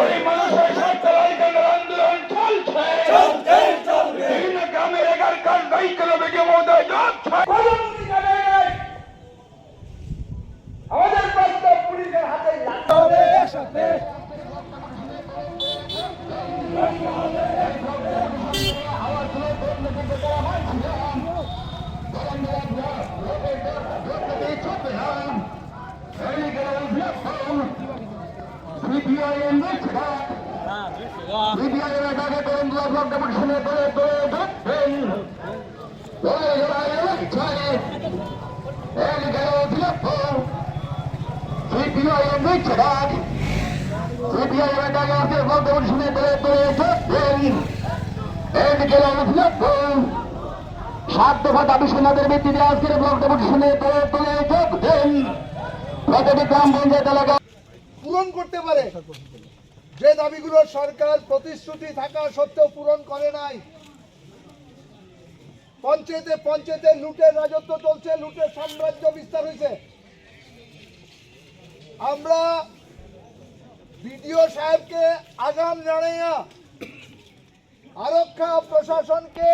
ওই মানুষের স্বার্থে রাজধানীর আন্দোলন চলছে। বিভিন্ন গ্রামের এগারকার দায়িত্ব বেগে মহোদয় যাচ্ছে। আমাদের প্রস্তাব পুলিশের হাতে হবে সাত দফা দাবি সমাদের ভিত্তিতে আজকের ব্লক করে তুলে যোগ দেন প্রতিটি গ্রাম পঞ্চায়েত এলাকা পূরণ করতে পারে। যে দাবিগুলো সরকার প্রতিশ্রুতি থাকা সত্ত্বেও পূরণ করে নাই। পঞ্চায়েতে পঞ্চায়েতে লুটের রাজত্ব চলছে, লুটের সাম্রাজ্য বিস্তার হয়েছে। আমরা বিডিও সাহেবকে আগাম জানাইয়া আরক্ষা প্রশাসনকে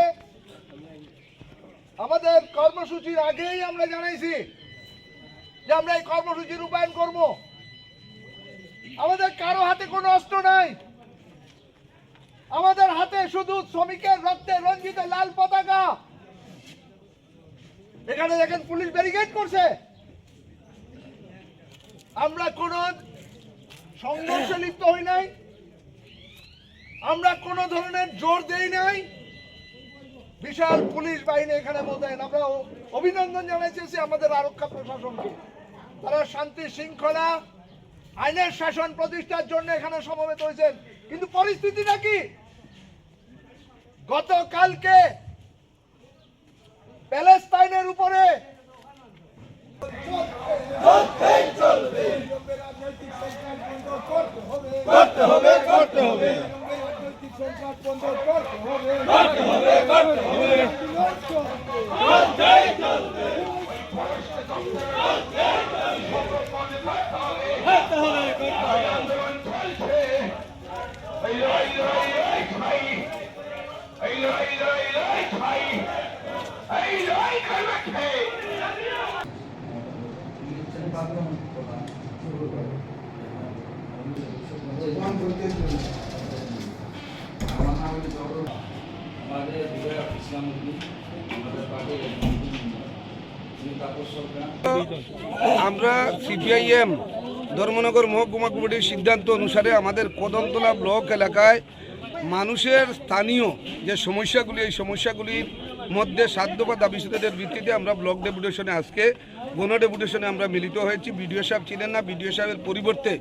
আমাদের কর্মসূচির আগেই আমরা জানাইছি যে আমরা এই কর্মসূচি রূপায়ণ করব। আমাদের কারও হাতে কোনো অস্ত্র নাই। আমাদের হাতে শুধু শ্রমিকের রক্তে রঞ্জিত লাল পতাকা। এখানে দেখেন পুলিশ ব্যারিকেড করছে। আমরা কোন সংঘর্ষে লিপ্ত হই নাই। আমরা কোন ধরনের জোর দেই নাই। বিশাল পুলিশ বাহিনী এখানে মোতায়েন। আমরা অভিনন্দন জানাইতেছি আমাদের আরক্ষা প্রশাসনকে। তারা শান্তি শৃঙ্খলা আইনের শাসন প্রতিষ্ঠার জন্য এখানে সমবেত হয়েছেন। কিন্তু পরিস্থিতিটা কি? গতকালকে প্যালেস্তাইনের উপরে করতে হবে। করতে হবে রাজনৈতিক সংঘাত করতে হবে আমরা সিপিআইএম ধর্মনগর মহকুমা কমিটির সিদ্ধান্ত অনুসারে আমাদের কদমতলা ব্লক এলাকায় মানুষের স্থানীয় যে সমস্যাগুলি এই সমস্যাগুলির মধ্যে সাধ্য বা দাবি সুদের ভিত্তিতে আমরা ব্লক ডেপুটেশনে আজকে গণ ডেপুটেশনে আমরা মিলিত হয়েছি। বিডিও সাহেব ছিলেন না। বিডিও সাহেবের পরিবর্তে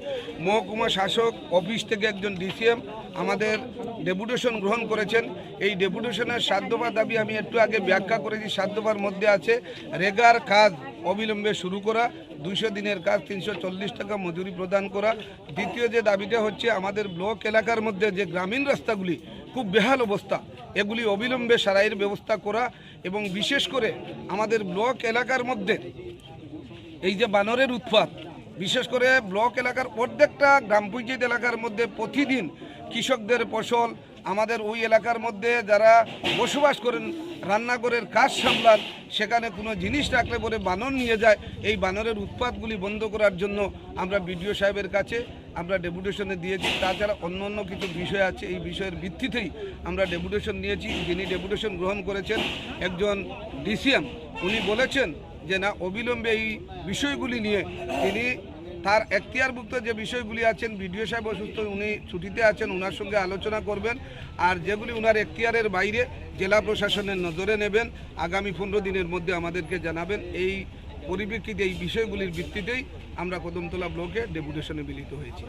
মহকুমা শাসক অফিস থেকে একজন ডিসিএম আমাদের ডেপুটেশন গ্রহণ করেছেন। এই ডেপুটেশনের সাধ্যবা দাবি আমি একটু আগে ব্যাখ্যা করেছি। সাধ্যবার মধ্যে আছে রেগার কাজ অবিলম্বে শুরু করা, দুইশো দিনের কাজ, তিনশো চল্লিশ টাকা মজুরি প্রদান করা। দ্বিতীয় যে দাবিটা হচ্ছে, আমাদের ব্লক এলাকার মধ্যে যে গ্রামীণ রাস্তাগুলি খুব বেহাল অবস্থা। এগুলি অবিলম্বে সারাইয়ের ব্যবস্থা করা এবং বিশেষ করে আমাদের ব্লক এলাকার মধ্যে এই যে বানরের উৎপাত, বিশেষ করে ব্লক এলাকার প্রত্যেকটা গ্রাম পঞ্চায়েত এলাকার মধ্যে প্রতিদিন কৃষকদের ফসল আমাদের ওই এলাকার মধ্যে যারা বসবাস করেন, রান্নাঘরের কাজ সামলান, সেখানে কোনো জিনিস রাখলে পরে বানর নিয়ে যায়। এই বানরের উৎপাতগুলি বন্ধ করার জন্য আমরা বিডিও সাহেবের কাছে আমরা ডেপুটেশনে দিয়েছি। তাছাড়া অন্য অন্য কিছু বিষয় আছে, এই বিষয়ের ভিত্তিতেই আমরা ডেপুটেশন নিয়েছি। যিনি ডেপুটেশন গ্রহণ করেছেন, একজন ডিসিএম, উনি বলেছেন যে, না, অবিলম্বে এই বিষয়গুলি নিয়ে তিনি তার এখতিয়ারভুক্ত যে বিষয়গুলি আছেন, বিডিও সাহেব অসুস্থ, উনি ছুটিতে আছেন ওনার সঙ্গে আলোচনা করবেন। আর যেগুলি ওনার এখতিয়ারের বাইরে, জেলা প্রশাসনের নজরে নেবেন। আগামী পনেরো দিনের মধ্যে আমাদেরকে জানাবেন। এই পরিপ্রেক্ষিতে এই বিষয়গুলির ভিত্তিতেই আমরা কদমতলা ব্লকে ডেপুটেশনে মিলিত হয়েছি।